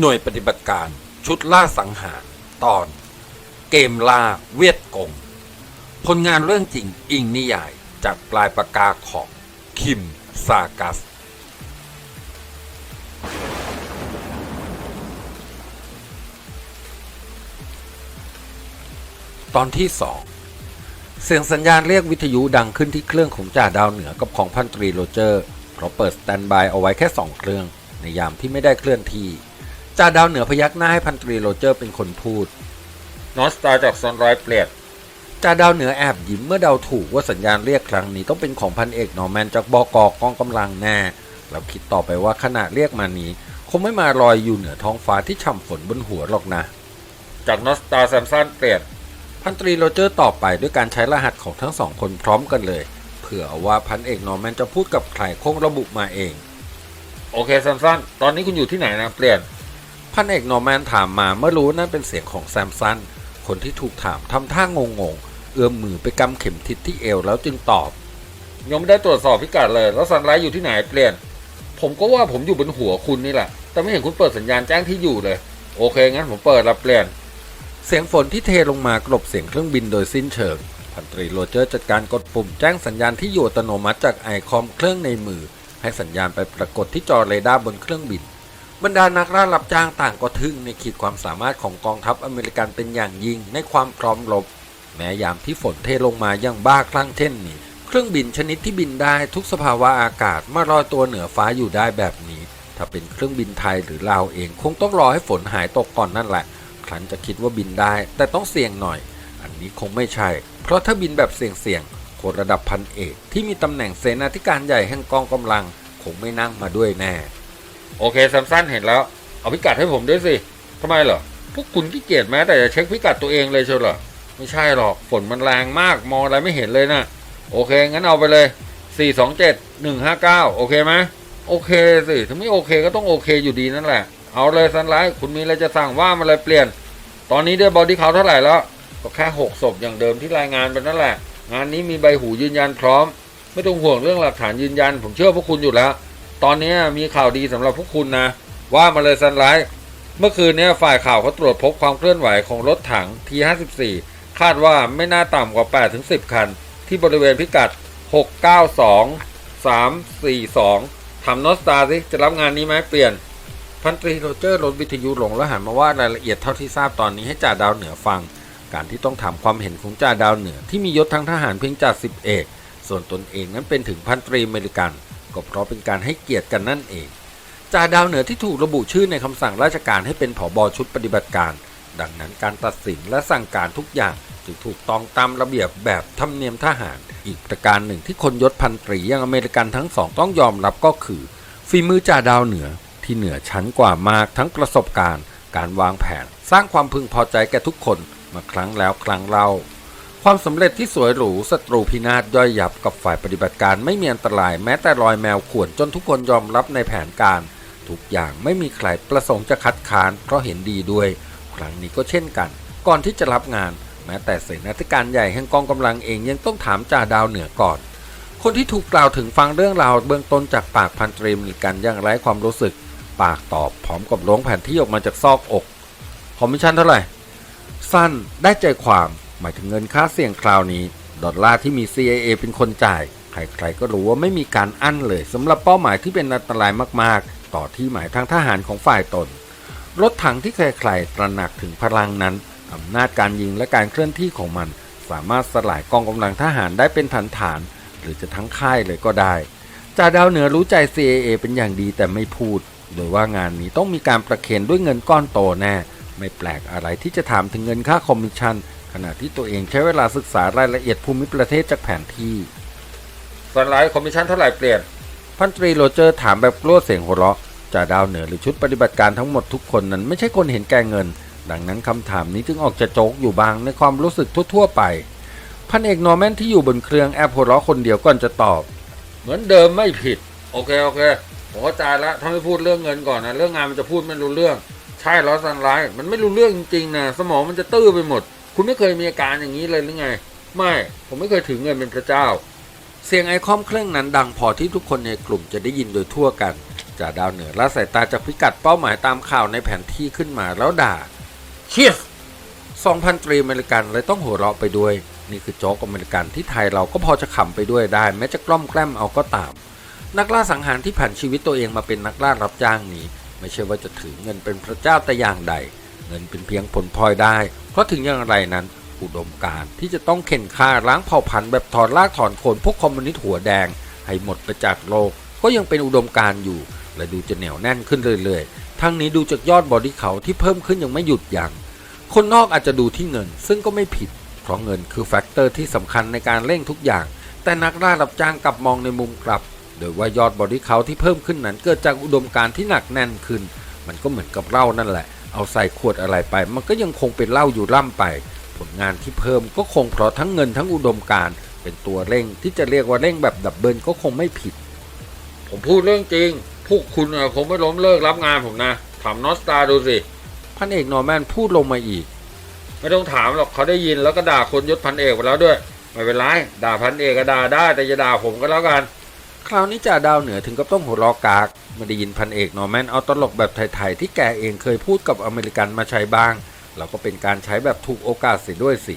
หน่วยปฏิบัติการชุดล่าสังหารตอน เกมล่าเวียดกง ผลงานเรื่องจริงอิงนิยายจากปลายปากกาของคิมซากัส ตอนที่สองเสียงสัญญาณเรียกวิทยุดังขึ้นที่เครื่องของจ่าดาวเหนือกับของพันตรีโรเจอร์เพราะเปิดสแตนบายเอาไว้แค่สองเครื่องในยามที่ไม่ได้เคลื่อนที่ จ่าดาวเหนือพยักหน้าให้พันตรีโรเจอร์เป็นคนพูดนอสตาจากซอนไรเปลียดจ่าดาวเหนือแอบยิ้มเมื่อเดาถูกว่าสัญญาณเรียกครั้งนี้ต้องเป็นของพันเอกนอร์แมนจากบกกองกำลังแน่แล้วคิดต่อไปว่าขณะเรียกมานี้ คงไม่มาลอยอยู่เหนือท้องฟ้าที่ฉ่ำฝนบนหัวหรอกนะ จากนอสตาแซมสันเปลียดพันตรีโรเจอร์ตอบไปด้วยการใช้รหัสของทั้งสองคนพร้อมกันเลย เผื่อเอาว่าพันเอกนอร์แมนจะพูดกับใครคงระบุมาเอง โอเคแซมสันตอนนี้คุณอยู่ที่ไหนนะเปลี่ยน พันเอกนอร์แมนถามมาเมื่อรู้นั่นเป็นเสียงของแซมสัน คนที่ถูกถามทำท่างงงเอื้อมมือไปกำเข็มทิศที่เอวแล้วจึงตอบยังไม่ได้ตรวจสอบพิกัดเลย แล้วซันไลท์อยู่ที่ไหนเปลี่ยน ผมก็ว่าผมอยู่บนหัวคุณนี่แหละ แต่ไม่เห็นคุณเปิดสัญญาณแจ้งที่อยู่เลย โอเคงั้นผมเปิดแล้วเปลี่ยน เสียงฝนที่เทลงมากลบเสียงเครื่องบินโดยสิ้นเชิงพันตรีโรเจอร์จัดการกดปุ่มแจ้งสัญญาณที่อยู่อัตโนมัติจากไอคอมเครื่องในมือ ให้สัญญาณไปปรากฏที่จอเรดาร์บนเครื่องบิน บรรดานักล่ารับจ้างต่างก็ทึ่งในขีดความสามารถของกองทัพอเมริกันเป็นอย่างยิ่งในความพร้อมรบ แม้ยามที่ฝนเทลงมาอย่างบ้าคลั่งเช่นนี้ เครื่องบินชนิดที่บินได้ทุกสภาวะอากาศมารอยตัวเหนือฟ้าอยู่ได้แบบนี้ ถ้าเป็นเครื่องบินไทยหรือลาวเองคงต้องรอให้ฝนหายตกก่อนนั่นแหละ ครั้นจะคิดว่าบินได้ แต่ต้องเสี่ยงหน่อย อันนี้คงไม่ใช่ เพราะถ้าบินแบบเสี่ยงๆคนระดับพันเอกที่มีตำแหน่งเสนาธิการใหญ่แห่งกองกำลัง คงไม่นั่งมาด้วยแน่ โอเคซัมซันเห็นแล้ว เอาพิกัดให้ผมด้วยสิทำไมเหรอ พวกคุณขี้เกียจแม้แต่จะเช็คพิกัดตัวเองเลยเชียวเหรอ ไม่ใช่หรอก ฝนมันแรงมาก มองอะไรไม่เห็นเลยนะ โอเค งั้นเอาไปเลย 427 159 โอเคไหมโอเคสิ ถ้าไม่โอเคก็ต้องโอเคอยู่ดีนั่นแหละ เอาเลยซันไลท์คุณมีอะไรจะสั่งว่ามาเลยเปลี่ยน ตอนนี้ได้บอดี้เขาเท่าไหร่แล้ว ก็แค่6ศพอย่างเดิมที่รายงานไปนั่นแหละ งานนี้มีใบหูยืนยันพร้อม ไม่ต้องห่วงเรื่องหลักฐานยืนยัน ผมเชื่อพวกคุณอยู่แล้ว ตอนนี้มีข่าวดีสำหรับพวกคุณนะ ว่ามาเลยซันไลท์เมื่อคืนนี้ฝ่ายข่าวเขาตรวจพบความเคลื่อนไหวของรถถัง T54 คาดว่าไม่น่าต่ำกว่า 8-10 คัน ที่บริเวณพิกัด 692 342ทำโนตสตาสิจะรับงานนี้ไหมเปลี่ยน พันตรีโรเจอร์ลดวิทยุหลงแล้วหันมาว่ารายละเอียดเท่าที่ทราบตอนนี้ให้จ่าดาวเหนือฟัง การที่ต้องถามความเห็นของจ่าดาวเหนือ ที่มียศทั้งทหารเพียงจ่าสิบเอก ส่วนตนเองนั้นเป็นถึงพันตรีอเมริกัน ก็เพราะเป็นการให้เกียรติกันนั่นเองจ่าดาวเหนือที่ถูกระบุชื่อในคำสั่งราชการให้เป็นผอบอชุดปฏิบัติการ ดังนั้นการตัดสินและสั่งการทุกอย่างจึงถูกต้องตามระเบียบแบบธรรมเนียมทหาร อีกประการหนึ่งที่คนยศพันตรีย่างอเมริกันทั้งสองต้องยอมรับก็คือฝีมือจ่าดาวเหนือที่เหนือชั้นกว่ามากทั้งประสบการณ์ การวางแผน สร้างความพึงพอใจแก่ทุกคนมาครั้งแล้วครั้งเล่า ความสำเร็จที่สวยหรูศัตรูพินาศย่อยยับกับฝ่ายปฏิบัติการไม่มีอันตรายแม้แต่รอยแมวข่วนจนทุกคนยอมรับในแผนการ ทุกอย่างไม่มีใครประสงค์จะคัดค้านเพราะเห็นดีด้วย ครั้งนี้ก็เช่นกัน ก่อนที่จะรับงาน แม้แต่เสนาธิการใหญ่แห่งกองกำลังเองยังต้องถามจ่าดาวเหนือก่อน คนที่ถูกกล่าวถึงฟังเรื่องราวเบื้องต้นจากปากพันตรีมริกันอย่างไร้ความรู้สึก ปากตอบพร้อมกับล้วงแผ่นที่ออกมาจากซอกอกคอมมิชชั่นเท่าไหร่ สั้นได้ใจความ มายถึงเงินค่าเสี่ยงคราวนี้ ดอลลาร์ที่มี CIA เป็นคนจ่าย ใครๆก็รู้ว่าไม่มีการอั้นเลยสำหรับเป้าหมายที่เป็นอันตรายมากๆ ต่อที่หมายทางทหารของฝ่ายตน รถถังที่ใครๆตระหนักถึงพลังนั้นอำนาจการยิงและการเคลื่อนที่ของมัน สามารถสลายกองกำลังทหารได้เป็นฐานฐาน หรือจะทั้งค่ายเลยก็ได้จ่าดาวเหนือรู้ใจ CIA เป็นอย่างดีแต่ไม่พูด โดยว่างานนี้ต้องมีการประเคนด้วยเงินก้อนโตแน่ ไม่แปลกอะไรที่จะถามถึงเงินค่าคอมมิชชั่น ขณะที่ตัวเองใช้เวลาศึกษารายละเอียดภูมิประเทศจากแผนที่สไลด์คอมมิชชั่นเท่าไหร่เปลี่ยน พันตรีโรเจอร์ถามแบบกลัวเสียงหัวเราะจ่าดาวเหนือหรือชุดปฏิบัติการทั้งหมดทุกคนนั้นไม่ใช่คนเห็นแก่เงิน ดังนั้นคำถามนี้จึงออกจะโจกอยู่บางในความรู้สึกทั่ว ๆ ไป พันเอกนอร์แมนที่อยู่บนเครื่องแอบหัวเราะคนเดียวก่อนจะตอบ เหมือนเดิมไม่ผิด โอเคโอเคผมเข้าใจล้วถ้าไม่พูดเรื่องเงินก่อนนะเรื่องงานมันจะพูดไม่รู้เรื่อง ใช่ล้วสันไลท์มันไม่รู้เรื่องจริงๆนะสมองมันจะตื้อไปหมด คุณไม่เคยมีอาการอย่างนี้เลยหรือไง ไม่ผมไม่เคยถือเงินเป็นพระเจ้า เสียงไอคอมเครื่องนั้นดังพอที่ทุกคนในกลุ่มจะได้ยินโดยทั่วกันจ่าดาวเหนือละสายตาจากพิกัดเป้าหมายตามข่าวในแผนที่ขึ้นมาแล้วด่าเชียสสองพันตรีอเมริกันเลยต้องหัวเราะไปด้วย นี่คือโจ๊กอเมริกันที่ไทยเราก็พอจะขำไปด้วยได้ แม้จะกล้อมแกล้มเอาก็ตาม นักล่าสังหารที่ผ่านชีวิตตัวเองมาเป็นนักล่ารับจ้างนี้ ไม่ใช่ว่าจะถือเงินเป็นพระเจ้าแต่อย่างใด เงินเป็นเพียงผลพลอยได้ เพราะถึงอย่างไรนั้นอุดมการที่จะต้องเข็นฆ่าล้างเผ่าพันธุ์แบบถอนรากถอนโคนพวกคอมมิวนิสต์หัวแดง ให้หมดไปจากโลก ก็ยังเป็นอุดมการอยู่ และดูจะเหนียวแน่นขึ้นเรื่อยๆ ทั้งนี้ดูจากยอดบอดี้เขาที่เพิ่มขึ้นยังไม่หยุดยัง้งคนนอกอาจจะดูที่เงิน ซึ่งก็ไม่ผิด เพราะเงินคือแฟกเตอร์ที่สำคัญในการเร่งทุกอย่าง แต่นักล่ารับจ้างกลับมองในมุมกลับ โดยว่ายอดบอดี้เขาที่เพิ่มขึ้นนั้นเกิดจากอุดมการที่หนักแน่นขึ้น มันก็เหมือนกับเหล้านั่นแหละ เอาใส่ขวดอะไรไป มันก็ยังคงเป็นเหล้าอยู่ร่ำไป ผลงานที่เพิ่มก็คงเพราะทั้งเงินทั้งอุดมการณ์เป็นตัวเร่งที่จะเรียกว่าเร่งแบบดับเบิลก็คงไม่ผิด ผมพูดเรื่องจริง พวกคุณคงไม่ล้มเลิกรับงานผมนะ ถามนอสตาดูสิพันเอกนอร์แมนพูดลงมาอีก ไม่ต้องถามหรอกเขาได้ยินแล้วก็ด่าคนยศพันเอกไปแล้วด้วย ไม่เป็นไรด่าพันเอกก็ด่าได้แต่อย่าด่าผมก็แล้วกัน คราวนี้จ่าดาวเหนือถึงกับต้องหัวเรอกากไม่ได้ยินพันเอกนอร์แมนเอาตลกแบบไทยๆที่แกเองเคยพูดกับอเมริกันมาใช้บ้าง เราก็เป็นการใช้แบบถูกโอกาสเสียด้วยสิ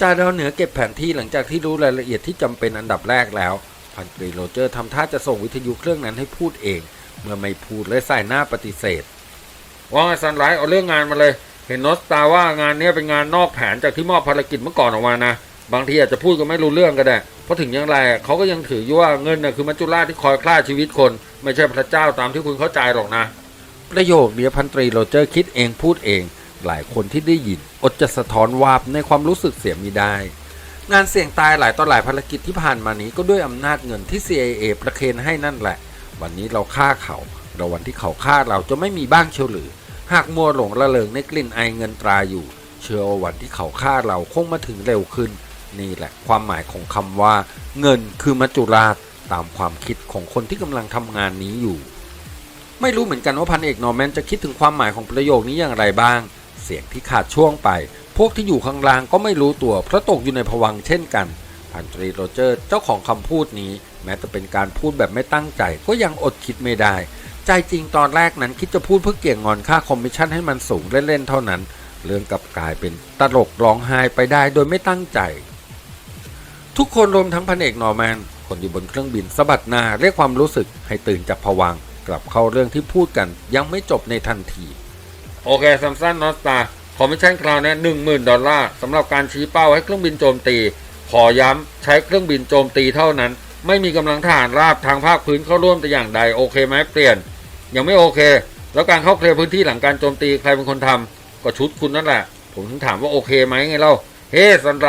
จ่าดาวเหนือเก็บแผนที่หลังจากที่รู้รายละเอียดที่จำเป็นอันดับแรกแล้ว พันตรีโรเจอร์ทำท่าจะส่งวิทยุเครื่องนั้นให้พูดเอง เมื่อไม่พูดเลยใส่หน้าปฏิเสธ ว่าไงซันไลท์เอาเรื่องงานมาเลย เห็นนอสตาว่างานนี้เป็นงานนอกแผนจากที่มอบภารกิจเมื่อก่อนออกมานะ บางทีอาจจะพูดก็ไม่รู้เรื่องก็ได้ เพราะถึงอย่างไรเขาก็ยังถืออยู่ว่าเงินน่ะคือมัจจุราชที่คอยฆ่าชีวิตคน ไม่ใช่พระเจ้าตามที่คุณเข้าใจหรอกนะ ประโยคเนี้ยพันตรีโรเจอร์คิดเองพูดเอง หลายคนที่ได้ยิน อดจะสะท้อนวาบในความรู้สึกเสียมิได้ งานเสี่ยงตายหลายต่อหลายภารกิจที่ผ่านมานี้ก็ด้วยอำนาจเงินที่ CIA ประเคนให้นั่นแหละ วันนี้เราฆ่าเขาเราวันที่เขาฆ่าเราจะไม่มีบ้างเชียวหรือ หากมัวหลงระเริงในกลิ่นไอเงินตราอยู่ เชื่อว่าวันที่เขาฆ่าเราคงมาถึงเร็วขึ้น นี่แหละความหมายของคำว่าเงินคือมัจจุราชตามความคิดของคนที่กำลังทำงานนี้อยู่ ไม่รู้เหมือนกันว่าพันเอกนอร์แมนจะคิดถึงความหมายของประโยคนี้อย่างไรบ้าง เสียงที่ขาดช่วงไป พวกที่อยู่ข้างล่างก็ไม่รู้ตัวเพราะตกอยู่ในภวังเช่นกันพันตรีโรเจอร์เจ้าของคำพูดนี้ แม้จะเป็นการพูดแบบไม่ตั้งใจ ก็ยังอดคิดไม่ได้ ใจจริงตอนแรกนั้นคิดจะพูดเพื่อเกี่ยงงอนค่าคอมมิชชั่นให้มันสูงเล่นๆเท่านั้น เรื่องกลับกลายเป็นตลกร้องไห้ไปได้โดยไม่ตั้งใจ ทุกคนรวมทั้งพันเอกนอร์แมน คนอยู่บนเครื่องบินสะบัดหน้าเรียกความรู้สึกให้ตื่นจากผวังกลับเข้าเรื่องที่พูดกันยังไม่จบในทันที โอเคซัมซันนอสตาคอมมิชชั่นคราวนี้หนึ่งหมื่นดอลลาร์สำหรับการชี้เป้าให้เครื่องบินโจมตี ขอย้ำใช้เครื่องบินโจมตีเท่านั้น ไม่มีกำลังทหารราบทางภาคพื้นเข้าร่วมแต่อย่างใดโอเคไหมเปลี่ยน ยังไม่โอเค แล้วการเข้าเคลียร์พื้นที่หลังการโจมตีใครเป็นคนทำก็ชุดคุณนั่นแหละ ผมถึงถามว่าโอเคไหมไงเล่าเฮ้สันไร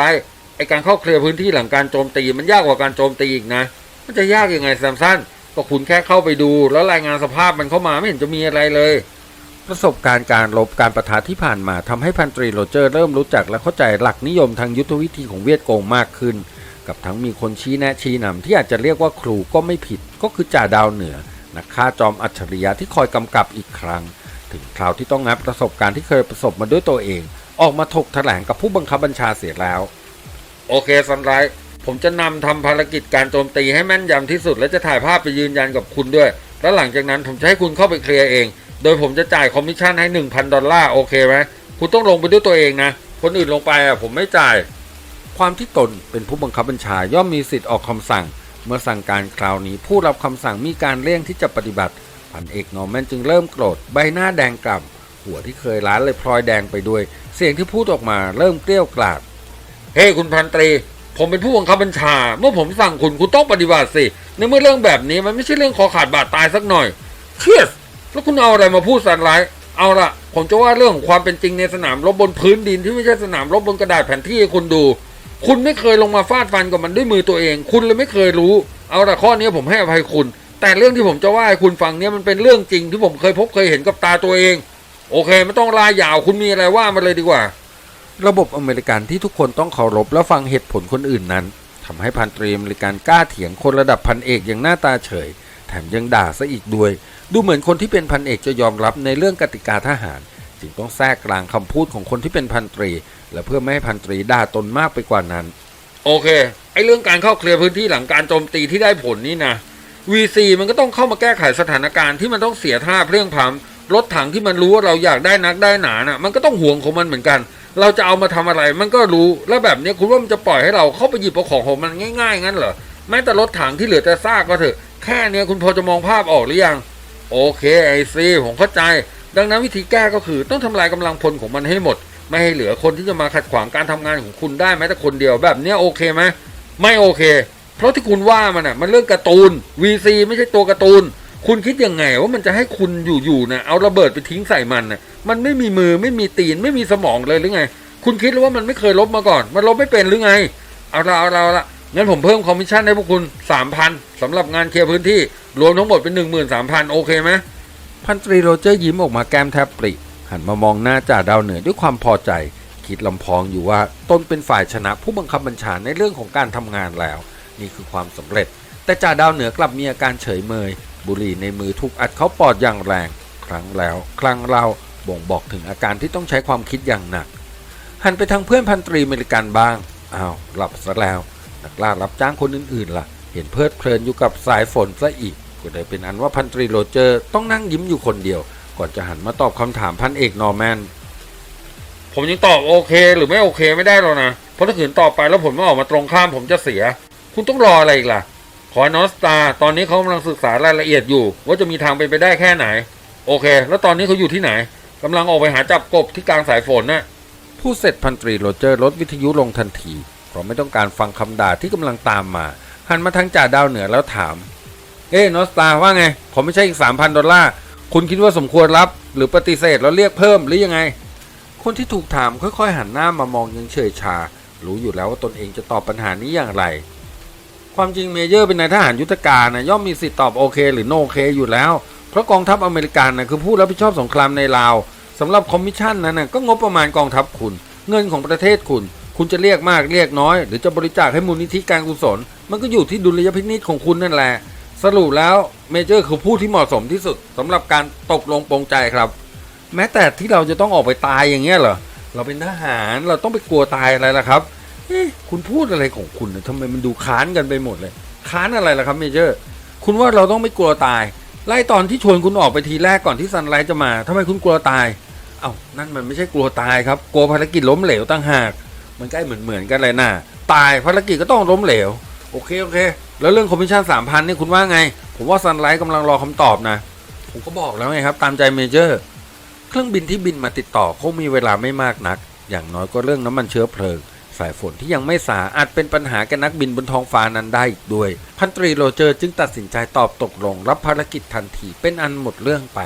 ไอการเข้าเคลียร์พื้นที่หลังการโจมตี มันยากกว่าการโจมตีอีกนะ มันจะยากยังไงแซมสันก็คุณแค่เข้าไปดู แล้วรายงานสภาพมันเข้ามาไม่เห็นจะมีอะไรเลย ประสบการณ์การรบการประทะที่ผ่านมาทำให้พันตรีโรเจอร์เริ่มรู้จักและเข้าใจหลักนิยมทางยุทธวิธีของเวียดโกงมากขึ้น กับทั้งมีคนชี้แนะชี้นำที่อาจจะเรียกว่าครูก็ไม่ผิด ก็คือจ่าดาวเหนือนักฆ่าจอมอัจฉริยะที่คอยกำกับอีกครั้ง ถึงคราวที่ต้องงับประสบการณ์ที่เคยประสบมาด้วยตัวเอง ออกมาถกแถลงกับผู้บังคับบัญชาเสียแล้ว โอเคสันไรท์ผมจะนำทำภารกิจการโจมตีให้แม่นยำที่สุด และจะถ่ายภาพไปยืนยันกับคุณด้วย แล้วหลังจากนั้นผมจะให้คุณเข้าไปเคลียร์เอง โดยผมจะจ่ายคอมมิชชั่นให้ 1,000 ดอลลาร์โอเคไหมคุณต้องลงไปด้วยตัวเองนะ คนอื่นลงไปอะผมไม่จ่าย ความที่ตนเป็นผู้บังคับบัญชาย่อมมีสิทธิ์ออกคำสั่ง เมื่อสั่งการคราวนี้ผู้รับคำสั่งมีการเลี่ยงที่จะปฏิบัติพันเอกนอร์แมนจึงเริ่มโกรธใบหน้าแดงกล่ำหัวที่เคยล้านเลยพลอยแดงไปด้วย เสียงที่พูดออกมาเริ่มเกลี้ยวกล่อม เฮ้คุณพันตรี ผมเป็นผู้บังคับบัญชา เมื่อผมสั่งคุณคุณต้องปฏิบัติสิ ในเมื่อเรื่องแบบนี้มันไม่ใช่เรื่องคอขาดบาดตายสักหน่อยเชียสแล้วคุณเอาอะไรมาพูดสันร้าย เอาละผมจะว่าเรื่องของความเป็นจริงในสนามรบบนพื้นดินที่ไม่ใช่สนามรบบนกระดาษแผ่นที่ให้คุณดู คุณไม่เคยลงมาฟาดฟันกับมันด้วยมือตัวเอง คุณเลยไม่เคยรู้ เอาละข้อนี้ผมให้อภัยคุณ แต่เรื่องที่ผมจะว่าให้คุณฟังเนี่ยมันเป็นเรื่องจริงที่ผมเคยพบเคยเห็นกับตาตัวเอง โอเคไม่ต้องลายยาวคุณมีอะไรว่ามาเลยดีกว่า ระบบอเมริกันที่ทุกคนต้องเคารพและฟังเหตุผลคนอื่นนั้นทำให้พันตรีอเมริกันกล้าเถียงคนระดับพันเอกอย่างหน้าตาเฉย แถมยังด่าซะอีกด้วย ดูเหมือนคนที่เป็นพันเอกจะยอมรับในเรื่องกติกาทหาร จึงต้องแทรกกลางคำพูดของคนที่เป็นพันตรี และเพื่อไม่ให้พันตรีด่าตนมากไปกว่านั้น โอเคไอ้เรื่องการเข้าเคลียร์พื้นที่หลังการโจมตีที่ได้ผลนี่นะ VC มันก็ต้องเข้ามาแก้ไขสถานการณ์ที่มันต้องเสียท่าเพลียงพล้ำรถถังที่มันรู้ว่าเราอยากได้นักได้หนาน่ะ มันก็ต้องห่วงของมันเหมือนกัน เราจะเอามาทำอะไรมันก็รู้แล้วแบบนี้คุณว่ามันจะปล่อยให้เราเข้าไปหยิบเอาของของมันง่ายๆงั้นเหรอแม้แต่รถถังที่เหลือแต่ซากก็เถอะแค่นี้คุณพอจะมองภาพออกหรือยังโอเคไอซีผมเข้าใจ ดังนั้นวิธีแก้ก็คือต้องทำลายกำลังพลของมันให้หมด ไม่ให้เหลือคนที่จะมาขัดขวางการทำงานของคุณได้แม้แต่คนเดียวแบบนี้โอเคไหมไม่โอเค เพราะที่คุณว่ามันอะมันเรื่องการ์ตูน VC ไม่ใช่ตัวการ์ตูน คุณคิดยังไงว่ามันจะให้คุณอยู่ๆนะเอาระเบิดไปทิ้งใส่มันนะมันไม่มีมือไม่มีตีนไม่มีสมองเลยหรือไง คุณคิดว่ามันไม่เคยลบมาก่อน มันลบไม่เป็นหรือไง เอาละเอาละเอาละงั้นผมเพิ่มคอมมิชชั่นให้พวกคุณสามพันสำหรับงานเคลียร์พื้นที่รวมทั้งหมดเป็นหนึ่งหมื่นสามพันโอเคไหมพันตรีโรเจอร์ยิ้มออกมาแก้มแทบปริหันมามองหน้าจ่าดาวเหนือด้วยความพอใจ คิดลำพองอยู่ว่าตนเป็นฝ่ายชนะผู้บังคับบัญชาในเรื่องของการทำงานแล้ว นี่คือความสำเร็จ แต่จ่าดาวเหนือกลับมีอาการเฉยเมย บุหรี่ในมือถูกอัดเข้าปอดอย่างแรง ครั้งแล้วครั้งเล่าบ่งบอกถึงอาการที่ต้องใช้ความคิดอย่างหนัก หันไปทางเพื่อนพันตรีเมริกันบ้างอ้าวหลับซะแล้ว นักล่ารับจ้างคนอื่นๆล่ะ เห็นเพลิดเพลินอยู่กับสายฝนซะอีก ก็ได้เป็นอันว่าพันตรีโรเจอร์ต้องนั่งยิ้มอยู่คนเดียว ก่อนจะหันมาตอบคำถามพันเอกนอร์แมนผมยังตอบโอเค หรือไม่โอเคไม่ได้หรอกนะเพราะถ้าขืนตอบไปแล้วผลไม่ออกมาตรงข้ามผมจะเสีย คุณต้องรออะไรอีกล่ะ ขอนอสตาตอนนี้เขากำลังศึกษารายละเอียดอยู่ ว่าจะมีทางเป็นไปได้แค่ไหน โอเค แล้วตอนนี้เขาอยู่ที่ไหนกำลังออกไปหาจับกบที่กลางสายฝนน่ะพูดเสร็จพันตรีโรเจอร์ลดวิทยุลงทันทีเพราะไม่ต้องการฟังคำด่าที่กำลังตามมา หันมาทางจ่าดาวเหนือแล้วถาม เอ้นอสตาว่าไง ผมไม่ใช่อีกสามพันดอลลาร์คุณคิดว่าสมควรรับ หรือปฏิเสธแล้วเรียกเพิ่มหรือยังไง คนที่ถูกถามค่อยๆ หันหน้ามามองยังเฉยชา รู้อยู่แล้วว่าตนเองจะตอบปัญหานี้อย่างไร ความจริงเมเยอร์เป็นนายทหารยุทธการนะย่อมมีสิทธิ์ตอบโอเค หรือโนโอเคอยู่แล้ว เพราะกองทัพอเมริกันนะคือผู้รับผิดชอบสงครามในลาวสำหรับคอมมิชชั่นนั้นนะก็งบประมาณกองทัพคุณ เงินของประเทศคุณ คุณจะเรียกมากเรียกน้อย หรือจะบริจาคให้มูลนิธิการกุศล มันก็อยู่ที่ดุลยพินิจของคุณนั่นแหละ สรุปแล้วเมเจอร์คือผู้ที่เหมาะสมที่สุดสำหรับการตกลงปรงใจครับ แม้แต่ที่เราจะต้องออกไปตายอย่างเงี้ยเหรอเราเป็นทหารเราต้องไปกลัวตายอะไรล่ะครับ เอ๊ะคุณพูดอะไรของคุณเนี่ยทำไมมันดูค้านกันไปหมดเลย ค้านอะไรล่ะครับเมเจอร์ คุณว่าเราต้องไม่กลัวตาย ไล่ตอนที่ชวนคุณออกไปทีแรกก่อนที่ซันไลท์จะมาทำไมคุณกลัวตาย เอ้านั่นมันไม่ใช่กลัวตายครับ กลัวภารกิจล้มเหลวต่างหาก มันใกล้เหมือนเหมือนๆกันเลยนะตายภารกิจก็ต้องล้มเหลว โอเคโอเค แล้วเรื่องคอมมิชชั่นสามพันนี่คุณว่าไง ผมว่าซันไลท์กำลังรอคำตอบนะ ผมก็บอกแล้วไงครับ ตามใจเมเจอร์ เครื่องบินที่บินมาติดต่อคงมีเวลาไม่มากนัก อย่างน้อยก็เรื่องน้ำมันเชื้อเพลิง สายฝนที่ยังไม่สาอาจเป็นปัญหาแก่นักบินบนท้องฟ้านั้นได้อีกด้วย พันตรีโรเจอร์จึงตัดสินใจตอบตกลงรับภารกิจทันทีเป็นอันหมดเรื่องไป